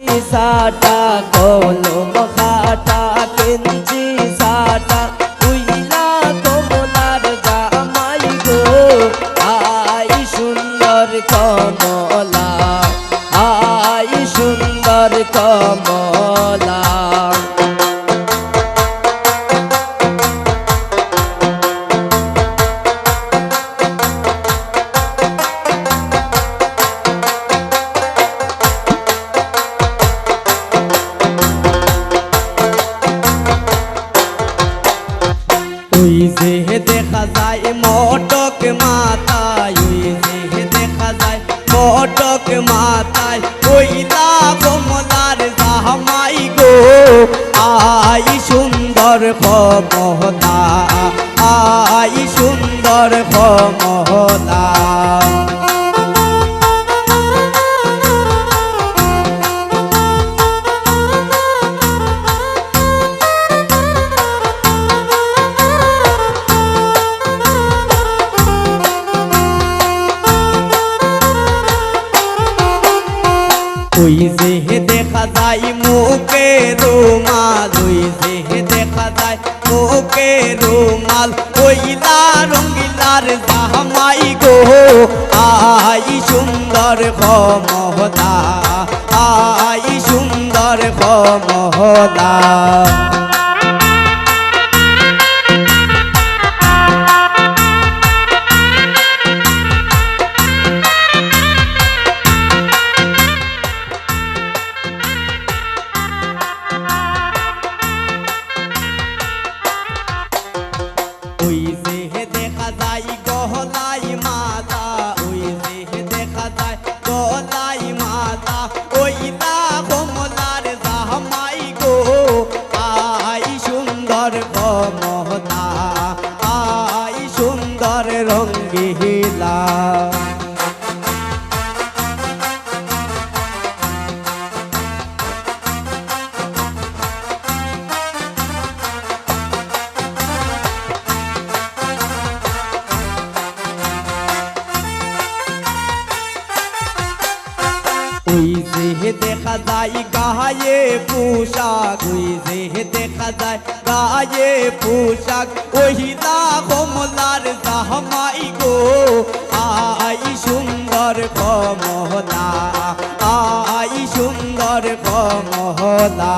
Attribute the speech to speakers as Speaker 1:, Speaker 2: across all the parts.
Speaker 1: সাটা, কলম খাটা কেঞ্চি সাটা, উইলা কমলার জামাই গো। আই সুন্দর কমলা, আই সুন্দর কমলা। ওই যে দেখা যায় মটক মাথায়, ওই যে দেখা যায় মটক মাথায়। ওইলা কমলার জামাই গো, আই সুন্দর কমলা আই সুন্দর কমলা ওই যে দেখা যায় মুখে রুমাল ওই যে দেখা যায় মুখে রুমাল। ওইলা রঙ্গিলার জামাই গো, আই সুন্দর কমহলা আই সুন্দর কমহলা রঙ্গিলা ওই যে দেখা যায় গায়ে পোশাক, ওই যে দেখা যায় গায়ে পোশাক ওহিলা কমলার জামাই গো আই সুন্দর কমলা আই সুন্দর কমলা।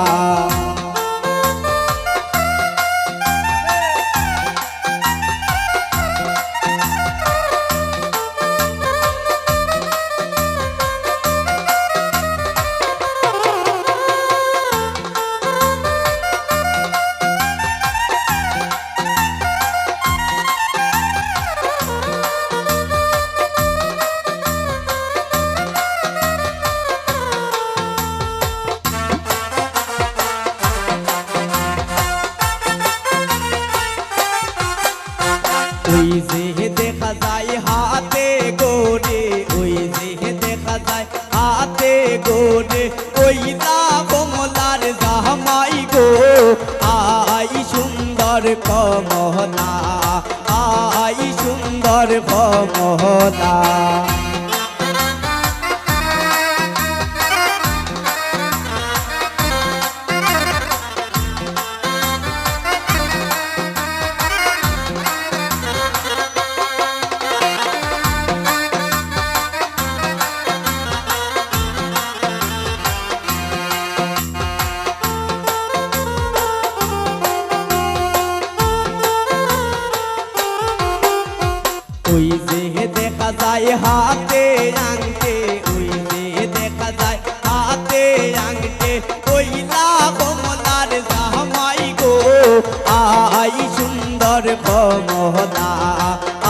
Speaker 1: কমলা। আই সুন্দর কমলা। ওই যে দেখা যায় হাতে আংটে ওই যে দেখা যায় হাতে আংটে ওইলা কমলার জামাই গো, আই সুন্দর কমলা,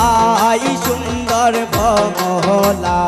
Speaker 1: আই সুন্দর কমলা।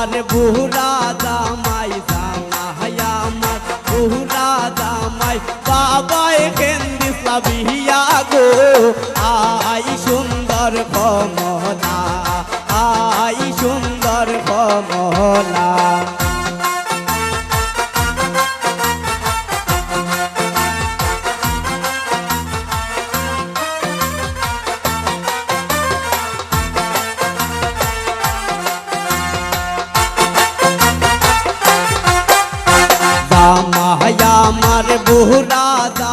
Speaker 1: আমার বুড়া দামাই জামাই আমার বুহুরা দামাই বাবাই কেন্দ্রিস বিহিয়া গো আই সুন্দর কমলা। रामा मर बहु राधा